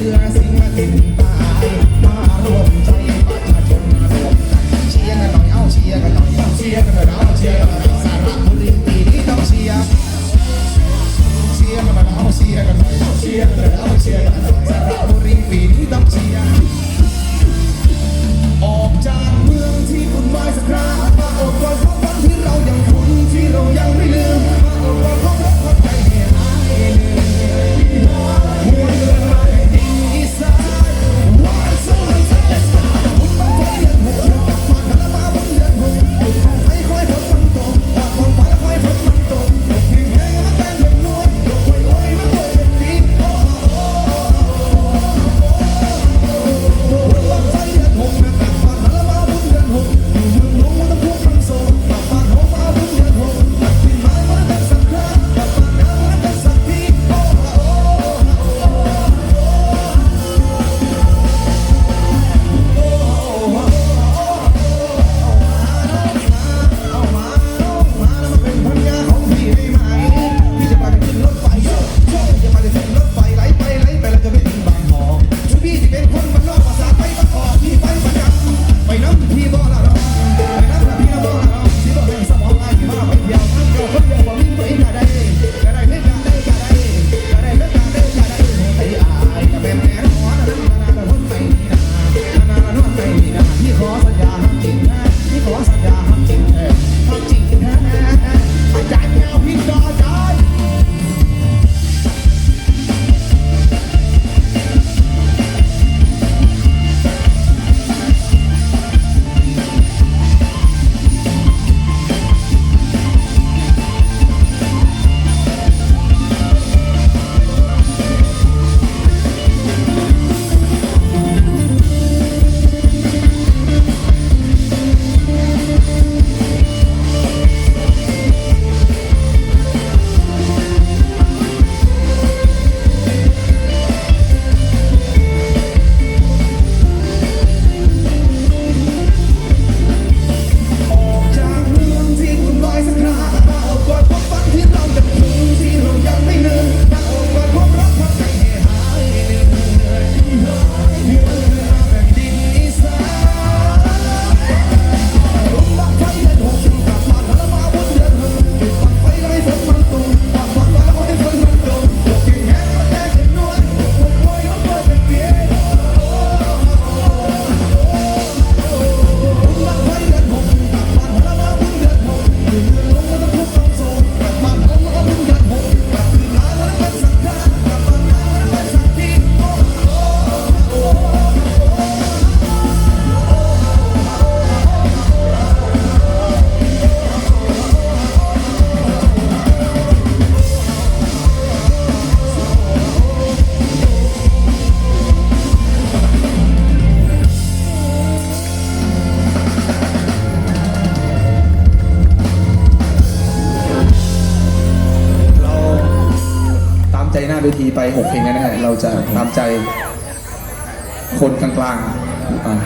เสือสิงห์มาติด ใจหน้าเวทีไป 6 เพลงแน่ๆเราจะตามใจคนกลางๆอ่า